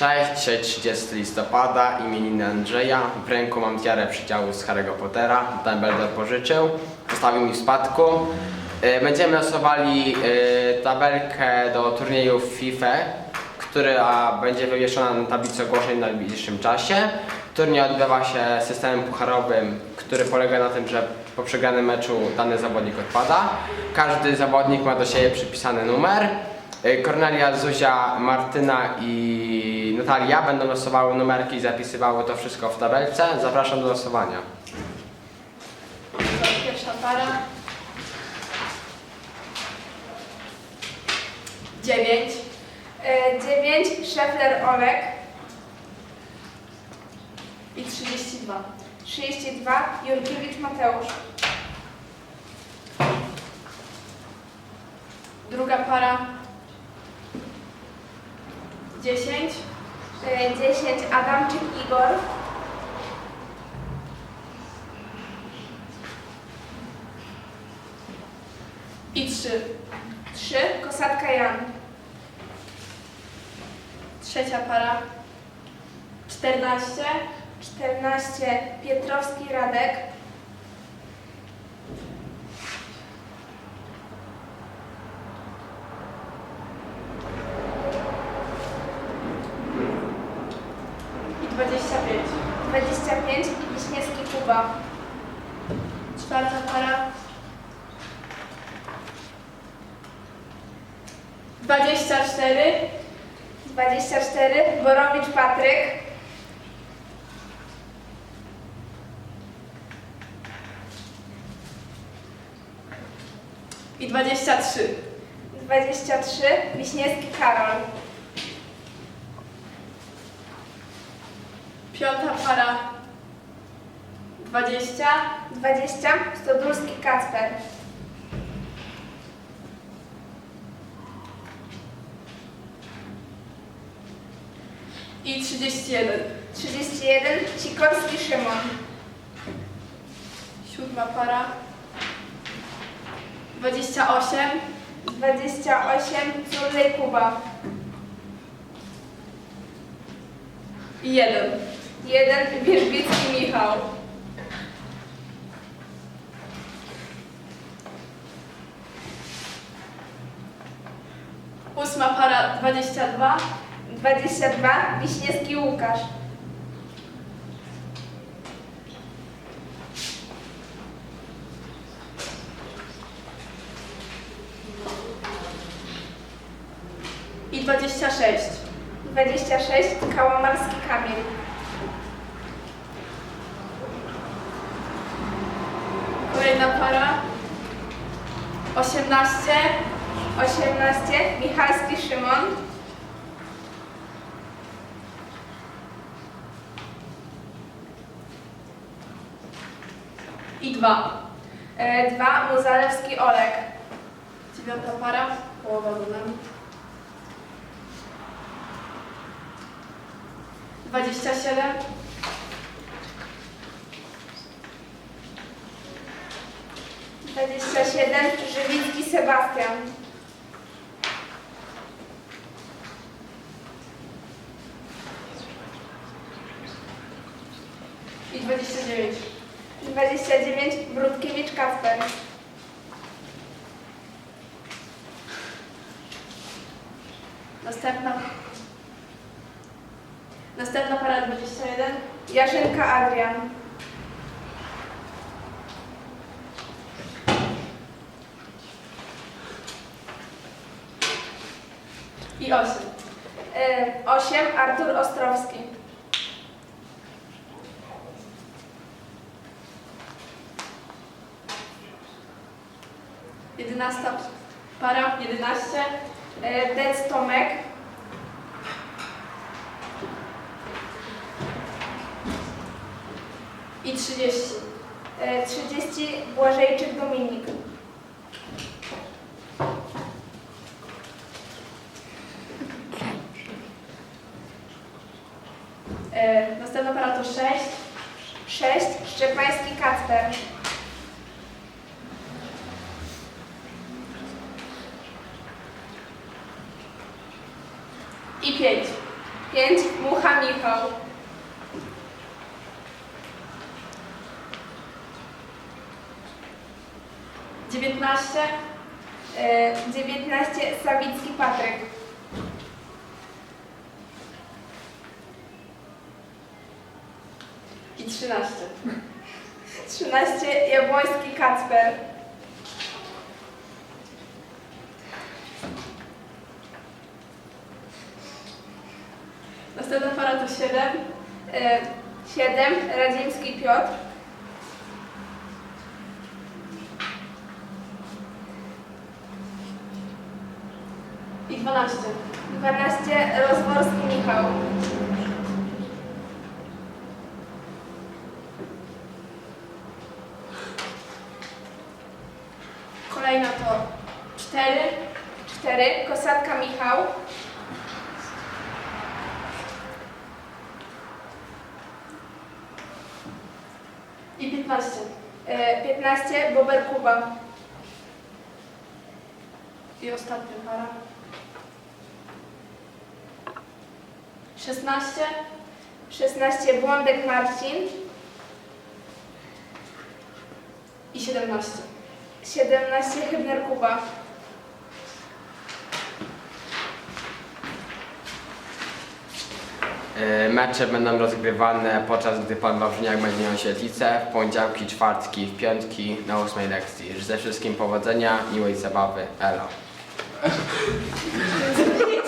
Cześć, dzisiaj 30 listopada, imieniny Andrzeja. W ręku mam tiarę przydziału z Harry'ego Pottera. Dumbledore pożyczył, zostawił mi w spadku. E, Będziemy losowali e, tabelkę do turnieju FIFA, która będzie wywieszona na tablicy ogłoszeń w najbliższym czasie. Turniej odbywa się systemem pucharowym, który polega na tym, że po przegranym meczu dany zawodnik odpada. Każdy zawodnik ma do siebie przypisany numer. Y, Kornelia, Zuzia, Martyna i Natalia będą losowały numerki i zapisywały to wszystko w tabelce. Zapraszam do losowania. Pierwsza para. Dziewięć. E, 9 Szefler Olek, I 32. 32 Jurkiewicz Mateusz, Druga para. 10. e, 10 Adamczyk Igor, I 3. 3 Kosatka Jan, Trzecia para. 14. 14 Pietrowski Radek, I 25. 25 Wiśniewski Kuba, Czwarta para. 24. 24 Borowicz Patryk, I 23. 23 Wiśniewski Karol, Piąta para. 20. 20 Stodulski Kacper, I 31. 31 Sikorski Szymon, Siódma para. 28. 28 Zurlej Kuba, I 1. 1 Wierzbicki Michał, Ósma para 22. 22 Wiśniewski Łukasz, I 26. 26 Kałamarski Kamil, Kolejna para. 18. 18 Michalski Szymon, I 2. 2 Muzalewski Olek, Dziewiąta para. Połowa numeru. 27. dwadzieścia siedem Żywicki Sebastian, I 29. dwadzieścia dziewięć Brudkiewicz Kasper, Następna. Następna para 21. Jarzynka Adrian, I 8. 8 Artur Ostrowski, Jedenasta para. 11. e, Dec Tomek, I 30. e, 30 Błażejczyk Dominik, E, następna para to 6. 6 Szczepański Kacper, I 5. 5. Mucha Michał. dziewiętnaście, E, 19. Sawicki Patryk. i trzynaście. 13. Jabłoński Kacper. Następna para to siedem, E, 7. Radziński Piotr. i dwanaście. 12. Rozworski Michał. Kolejna to cztery, 4. Kosatka Michał. i piętnaście. E, 15. Bober Kuba. I ostatnia para. Szesnaście, 16. Błądek Marcin. i siedemnaście. 17. Hybner Kuba. Mecze będą rozgrywane podczas gdy Pan Wawrzyniak będzie miał świetlicę w poniedziałki, czwartki, w piątki na ósmej lekcji. Życzę wszystkim powodzenia, miłej zabawy. Elo.